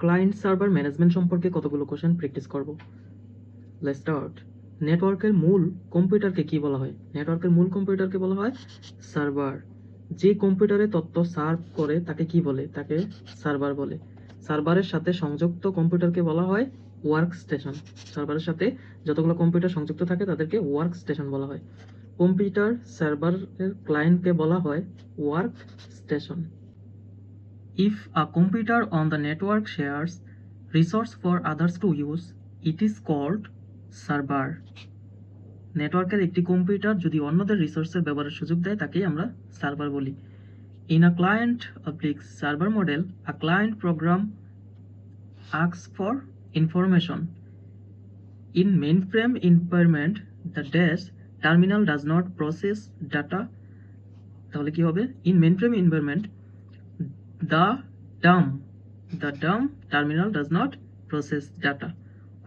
Client server management সম্পর্কে কতগুলো question practice করব? লেটস স্টার্ট নেটওয়ার্কের মূল কম্পিউটারকে কি বলা হয়? নেটওয়ার্কের মূল কম্পিউটারকে বলা হয় সার্ভার। যে কম্পিউটারে তথ্য সার্ভ করে তাকে কি বলে? তাকে সার্ভার বলে। সার্ভারের সাথে সংযুক্ত কম্পিউটারকে বলা হয় ওয়ার্ক স্টেশন সার্ভারের সাথে যতগুলো কম্পিউটার সংযুক্ত থাকে তাদেরকে ওয়ার্ক স্টেশন বলা হয়। কম্পিউটার সার্ভারের ক্লায়েন্টকে বলা হয় workstation If a computer on the network shares resource for others to use, it is called server. নেটওয়ার্কের একটি কম্পিউটার যদি অন্যদের রিসোর্সের ব্যবহারের সুযোগ দেয় তাকেই আমরা সার্ভার বলি in a client oblique server model a client program asks for information. In mainframe environment, the dash terminal does not process data. তাহলে কি হবে in mainframe environment the dumb the dumb terminal does not process data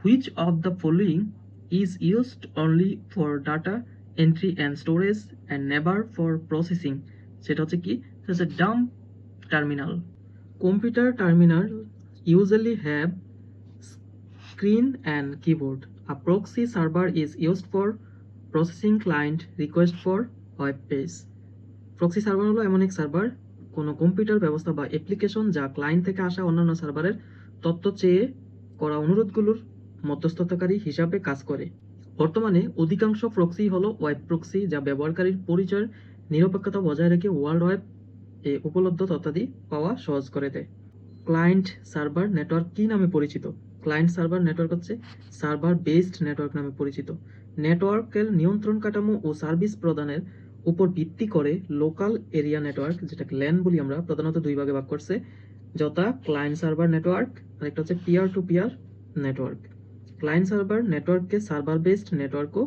which of the following is used only for data entry and storage and never for processing সেটা হচ্ছে কি সেটা হচ্ছে dumb terminal computer terminal usually have screen and keyboard a proxy server is used for processing client request for web page proxy server হলো এমন এক server কোনো computer ব্যবস্থা বা অ্যাপ্লিকেশন যা ক্লায়েন্ট থেকে আসা অন্যান্য সার্ভারের তথ্য চেয়ে করা অনুরোধগুলোর মধ্যস্থতাকারী হিসাবে কাজ করে। বর্তমানে অধিকাংশ প্রক্সি হলো ওয়েব প্রক্সি যা ব্যবহারকারীর পরিচয় নিরপেক্ষতা বজায় রেখে ওয়ার্ল্ড ওয়েব এ উপলব্ধ তথ্যাদি পাওয়া সহজ করে দেয়। ক্লায়েন্ট সার্ভার নেটওয়ার্ক কি নামে পরিচিত? ক্লায়েন্ট সার্ভার নেটওয়ার্ক হচ্ছে সার্ভার বেসড নেটওয়ার্ক নামে পরিচিত। নেটওয়ার্কের নিয়ন্ত্রণ কাঠামো ও সার্ভিস প্রদানের উপর ভিত্তি করে লোকাল এরিয়া নেটওয়ার্ক যেটাকে ল্যান বলি আমরা, প্রধানত দুই ভাগে ভাগ করছে। যথা ক্লায়েন্ট সার্ভার নেটওয়ার্ক আর একটা হচ্ছে peer to peer network client server নেটওয়ার্ককে সার্ভার বেসড নেটওয়ার্কও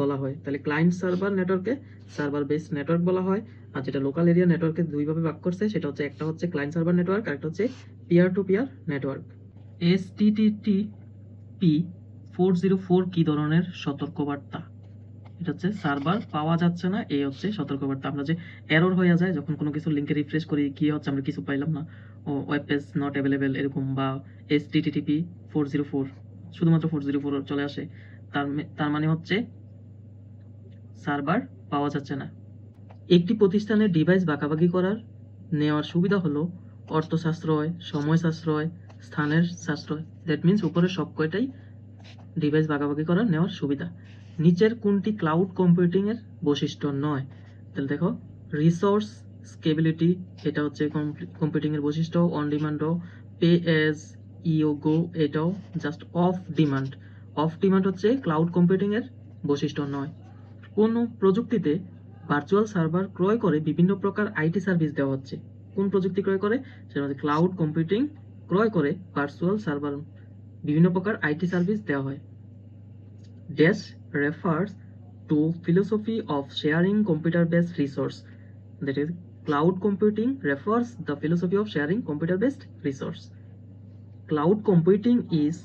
বলা হয়। তাহলে ক্লায়েন্ট সার্ভার নেটওয়ার্কে সার্ভার বেসড নেটওয়ার্ক বলা হয়। আর যেটা লোকাল এরিয়া নেটওয়ার্কে দুইভাবে ভাগ করছে, সেটা হচ্ছে একটা হচ্ছে ক্লায়েন্ট সার্ভার নেটওয়ার্ক আর একটা হচ্ছে peer to peer network S T P four zero four কি ধরনের সতর্কবার্তা? এটা হচ্ছে সার্ভার পাওয়া যাচ্ছে না, এই হচ্ছে সতর্কবার্তা। আমরা যে এরর হয়ে যায়, যখন কোনো কিছু লিঙ্কে রিফ্রেশ করি, কি হচ্ছে, আমরা কিছু পাইলাম না। ও ওয়েব পেজ নট অ্যাভেলেবেল এরকম বা এস টিটিটিপি ফোর জিরো ফোর শুধুমাত্র ফোর জিরো ফোর চলে আসে। তার তার মানে হচ্ছে সার্ভার পাওয়া যাচ্ছে না। একটি প্রতিষ্ঠানের ডিভাইস বাঁকাবাকি করার নেওয়ার সুবিধা হলো অর্থ সাশ্রয় সময় সাশ্রয় স্থানের সাশ্রয় দ্যাট মিন্স উপরের সব কয়টাই ডিভাইস ভাগাভাগি করার নেওয়ার সুবিধা। নিচের কোনটি ক্লাউড কম্পিউটিং এর বৈশিষ্ট্য নয়? তাহলে দেখো রিসোর্স স্কেবিলিটি এটা হচ্ছে কম্পিউটিং এর বৈশিষ্ট্য on ডিমান্ডও pay age you go এটাও just of demand of demand হচ্ছে ক্লাউড কম্পিউটিং এর বৈশিষ্ট্য নয়। কোন প্রযুক্তিতে ভার্চুয়াল সার্ভার ক্রয় করে বিভিন্ন প্রকার আইটি সার্ভিস দেওয়া হচ্ছে? কোন প্রযুক্তি ক্রয় করে? সেটা হচ্ছে ক্লাউড কম্পিউটিং ক্রয় করে ভার্চুয়াল সার্ভার বিভিন্ন প্রকার আইটি সার্ভিস দেওয়া হয়। Dash refers to philosophy of sharing computer based resource that is cloud computing refers the philosophy of sharing computer based resource cloud computing is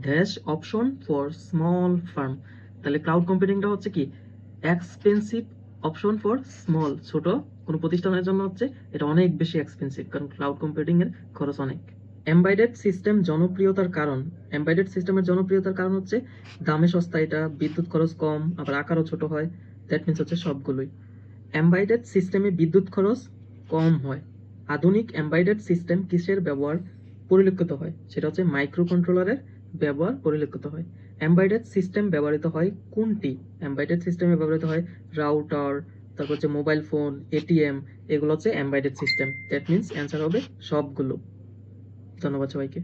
dash option for small firm তাহলে cloud কম্পিউটিংটা হচ্ছে কি expensive option for small ছোট কোনো প্রতিষ্ঠানের জন্য হচ্ছে এটা অনেক বেশি এক্সপেন্সিভ কারণ ক্লাউড কম্পিউটিং এর খরচ অনেক এমবাইডেড সিস্টেম জনপ্রিয়তার কারণ এমবাইডেড সিস্টেমের জনপ্রিয়তার কারণ হচ্ছে দামে সস্তা এটা, বিদ্যুৎ খরচ কম, আবার আকারও ছোট হয় দ্যাট মিনস হচ্ছে সবগুলোই। এমবাইডেড সিস্টেমে বিদ্যুৎ খরচ কম হয়। আধুনিক এমবাইডেড সিস্টেম কিসের ব্যবহার পরিলক্ষিত হয়? সেটা হচ্ছে মাইক্রো কন্ট্রোলারের ব্যবহার পরিলক্ষিত হয়। এমবাইডেড সিস্টেম ব্যবহৃত হয় কোনটি? এমবাইডেড সিস্টেমে ব্যবহৃত হয় রাউটার তারপর হচ্ছে মোবাইল ফোন এটিএম এগুলো হচ্ছে embedded system that means answer হবে সবগুলো। ধন্যবাদ সবাইকে।